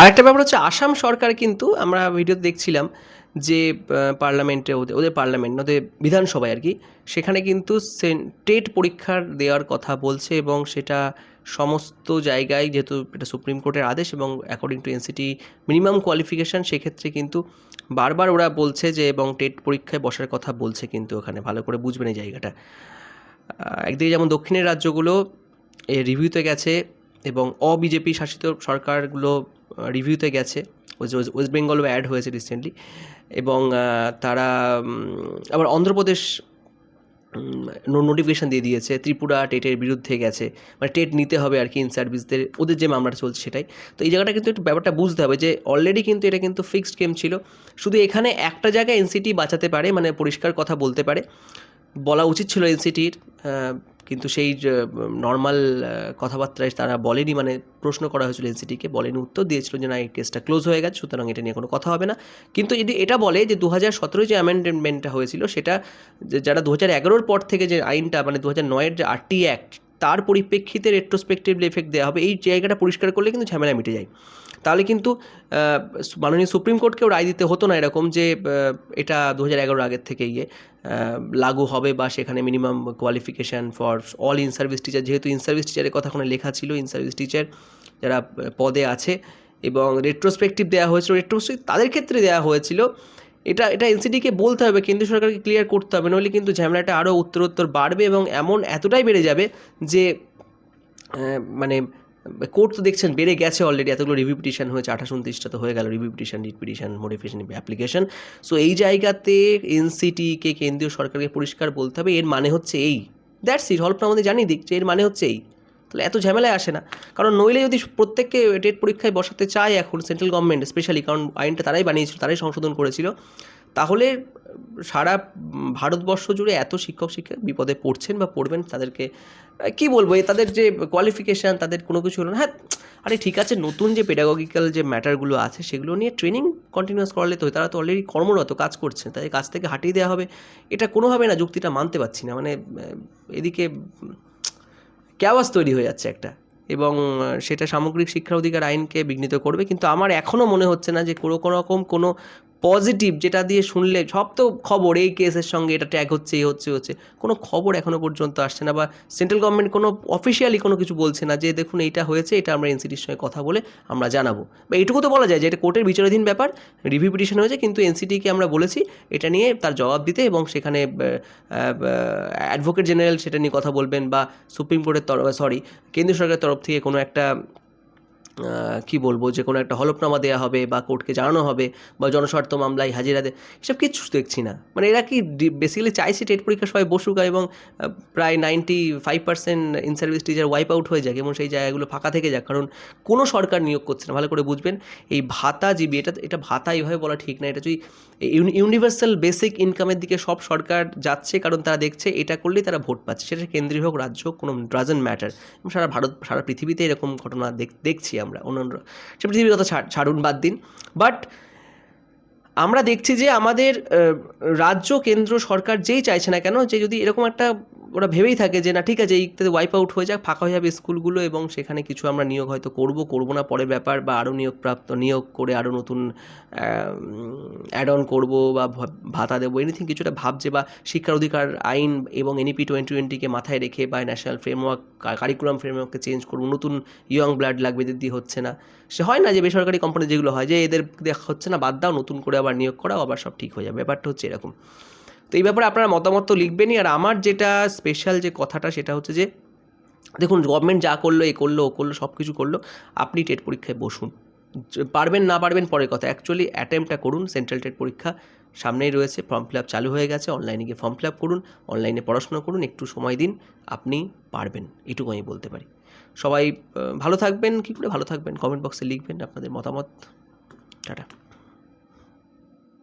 আরেকটা ব্যাপার হচ্ছে, আসাম সরকার কিন্তু আমরা ভিডিও দেখছিলাম যে পার্লামেন্টে ওদের ওদের পার্লামেন্ট ওদের বিধানসভায় আর কি, সেখানে কিন্তু টেট পরীক্ষার দেওয়ার কথা বলছে এবং সেটা সমস্ত জায়গায় যেহেতু এটা সুপ্রিম কোর্টের আদেশ এবং according to NCT minimum qualification সেক্ষেত্রে কিন্তু বারবার ওরা বলছে যে, এবং টেট পরীক্ষায় বসার কথা বলছে কিন্তু ওখানে, ভালো করে বুঝবেন এই জায়গাটা। একদিকে যেমন দক্ষিণের রাজ্যগুলো রিভিউতে গেছে এবং অবিজেপি শাসিত সরকারগুলো রিভিউতে গেছে ওয়েস্ট বেঙ্গলও অ্যাড হয়েছে রিসেন্টলি এবং তারা আবার অন্ধ্রপ্রদেশ নোটিফিকেশান দিয়ে দিয়েছে, ত্রিপুরা টেটের বিরুদ্ধে গেছে মানে টেট নিতে হবে আর কি ইন সার্ভিসদের ওদের যে মামলাটা চলছে সেটাই। তো এই জায়গাটা কিন্তু একটু ব্যাপারটা বুঝতে হবে যে অলরেডি কিন্তু এটা কিন্তু ফিক্সড গেম ছিল। শুধু এখানে একটা জায়গায় এনসিটি বাঁচাতে পারে মানে পরিষ্কার কথা বলতে পারে বলা উচিত ছিল এনসিটির কিন্তু সেই নর্মাল কথাবার্তায় তারা বলেনি মানে প্রশ্ন করা হয়েছিল এনসিটিকে, বলেনি উত্তর, দিয়েছিল যে না, এই কেসটা ক্লোজ হয়ে গেছে, সুতরাং এটা নিয়ে কোনো কথা হবে না। কিন্তু যদি এটা বলে যে দু হাজার সতেরোয় যে অ্যামেন্ডমেন্টটা হয়েছিল, সেটা যারা দু হাজার এগারোর পর থেকে যে আইনটা মানে দু হাজার নয়ের যে আরটি অ্যাক্ট তার পরিপ্রেক্ষিতে রেট্রোস্পেক্টিভলি এফেক্ট দেওয়া হবে। এই জায়গাটা পরিষ্কার করলে কিন্তু ঝামেলা মিটে যায়। তাহলে কিন্তু মাননীয় সুপ্রিম কোর্টকেও রায় দিতে হতো না এরকম যে এটা দু হাজার এগারোর আগের থেকে গিয়ে লাগু হবে বা সেখানে minimum qualification for all in service teacher যেহেতু ইন সার্ভিস টিচারের কথা ওখানে লেখা ছিল ইন সার্ভিস টিচার যারা পদে আছে এবং রেট্রোস্পেক্টিভ দেওয়া হয়েছিল। রেট্রোস্পেক্টিভ তাদের ক্ষেত্রে দেওয়া হয়েছিল এটা এটা এনসিডিকে বলতে হবে কেন্দ্র সরকারকে ক্লিয়ার করতে হবে নইলে কিন্তু ঝামেলাটা আরও উত্তরোত্তর বাড়বে এবং এমন এতটাই বেড়ে যাবে যে মানে কোর্ট তো দেখছেন বেড়ে গেছে অলরেডি এতগুলো রিভিউ পিটিশন হয়েছে, আঠাশ উনত্রিশটা তো হয়ে গেল review petition writ petition modification application so এই জায়গাতে এনসিটিকে কেন্দ্রীয় সরকারকে পরিষ্কার বলতে হবে, এর মানে হচ্ছে এই দ্যাটস ইট হল্পটা আমাদের জানিয়ে দিক এর মানে হচ্ছে এই। তাহলে এত ঝামেলায় আসে না। কারণ নইলে যদি প্রত্যেককে টেট পরীক্ষায় বসাতে চায় এখন সেন্ট্রাল গভর্নমেন্ট স্পেশালি, কারণ আইনটা তারাই বানিয়েছিল, তারাই সংশোধন করেছিল, তাহলে সারা ভারতবর্ষ জুড়ে এত শিক্ষক শিক্ষক বিপদে পড়ছেন বা পড়বেন তাদেরকে কি বলব তাদের যে কোয়ালিফিকেশান তাদের কোনো কিছু হলো না। হ্যাঁ আরে ঠিক আছে, নতুন যে পেডাগজিক্যাল যে ম্যাটারগুলো আছে, সেগুলো নিয়ে ট্রেনিং কন্টিনিউয়াস করালে তো তারা তো অলরেডি কর্মরত, কাজ করছেন তাদের কাছ থেকে হাটিয়ে দেওয়া হবে। এটা কোনোভাবে না, যুক্তিটা মানতে পারছি না মানে এদিকে ক্যাওয়াস তৈরি হয়ে যাচ্ছে একটা। এবং সেটা সামগ্রিক শিক্ষার অধিকার আইনকে বিঘ্নিত করবে। কিন্তু আমার এখনও মনে হচ্ছে না যে কোনো কোনো রকম কোনো পজিটিভ যেটা দিয়ে শুনলে সব তো খবর, এই কেসের সঙ্গে এটা ট্যাগ হচ্ছে, এই হচ্ছে হচ্ছে। কোনো খবর এখনও পর্যন্ত আসছে না বা সেন্ট্রাল গভর্নমেন্ট কোনো অফিসিয়ালি কোনো কিছু বলছে না যে, দেখুন, এইটা হয়েছে, এটা আমরা এনসিটির সঙ্গে কথা বলে আমরা জানাব। বা এইটুকু তো বলা যায় যে, এটা কোর্টের বিচারাধীন ব্যাপার রিভিউ পিটিশন হয়েছে, কিন্তু এনসিটিকে আমরা বলেছি এটা নিয়ে তার জবাব দিতে এবং সেখানে অ্যাডভোকেট জেনারেল সেটা নিয়ে কথা বলবেন বা সুপ্রিম কোর্টের তরফ সরি কেন্দ্রীয় সরকারের তরফ থেকে কোনো একটা কি বলব, যে কোনো একটা হলফনামা দেওয়া হবে বা কোর্টকে জানানো হবে বা জনস্বার্থ মামলায় হাজিরা দে, এসব কিচ্ছু দেখছি না। মানে এরা কি বেসিক্যালি চাইছে টেট পরীক্ষা সবাই বসুক এবং প্রায় ninety five percent in service teacher wipe out হয়ে যাক এবং সেই জায়গাগুলো ফাঁকা থেকে যাক। কারণ কোনো সরকার নিয়োগ করছে না। ভালো করে বুঝবেন, এই ভাতাজীবী এটা এটা ভাতা এইভাবে বলা ঠিক না। এটা যদি ইউনিভার্সাল বেসিক ইনকামের দিকে সব সরকার যাচ্ছে, কারণ তারা দেখছে এটা করলেই তারা ভোট পাচ্ছে। সেটা কেন্দ্রীয় হোক, রাজ্য হোক, কোনো ডাজেন্ট ম্যাটার সারা ভারত, সারা পৃথিবীতে এরকম ঘটনা দেখ- দেখছি আমরা। অন্যান্য সে পৃথিবীর কথা ছাড়- ছাড়ুন বাদ দিন। বাট আমরা দেখছি যে আমাদের রাজ্য, কেন্দ্র, সরকার যেই চাইছে না কেন, যে যদি এরকম একটা ওরা ভেবেই থাকে যে, না, ঠিক আছে এইটাতে ওয়াইপ আউট হয়ে যাক, ফাঁকা হয়ে যাবে স্কুলগুলো এবং সেখানে কিছু আমরা নিয়োগ হয়তো করব করব না, পরের ব্যাপার বা আরও নিয়োগপ্রাপ্ত, নিয়োগ করে আরও নতুন অ্যাড অন করব বা ভাতা দেবো এনিথিং কিছুটা ভাবছে বা শিক্ষার অধিকার আইন এবং এনইপি টোয়েন্টি টোয়েন্টিকে মাথায় রেখে বা ন্যাশনাল ফ্রেমওয়ার্ক কারিকুলাম ফ্রেমওয়ার্ককে চেঞ্জ করব, নতুন ইয়ং ব্লাড লাগবে দিয়ে হচ্ছে না। সে হয় না যে, বেসরকারি কোম্পানি যেগুলো হয় যে, এদের দেখা, হচ্ছে না, বাদ দাও, নতুন করে আবার নিয়োগ করাও, আবার সব ঠিক হয়ে যাবে, ব্যাপারটা হচ্ছে এরকম। তো এই ব্যাপারে আপনারা মতামত তো লিখবেনই। আর আমার যেটা স্পেশাল যে কথাটা, সেটা হচ্ছে যে, দেখুন গভর্নমেন্ট যা করল, এ করল, ও করল সব কিছু করল, আপনি টেট পরীক্ষায় বসুন। পারবেন না পারবেন, পরের কথা। অ্যাকচুয়ালি অ্যাটেম্পটা করুন সেন্ট্রাল টেট পরীক্ষা সামনেই রয়েছে ফর্ম ফিল আপ চালু হয়ে গেছে অনলাইনে গিয়ে ফর্ম ফিল আপ করুন অনলাইনে পড়াশোনা করুন, একটু সময় দিন, আপনি পারবেন, এটুকু আমি বলতে পারি। সবাই ভালো থাকবেন, কী করে ভালো থাকবেন? কমেন্ট বক্সে লিখবেন আপনাদের মতামত। টাটা।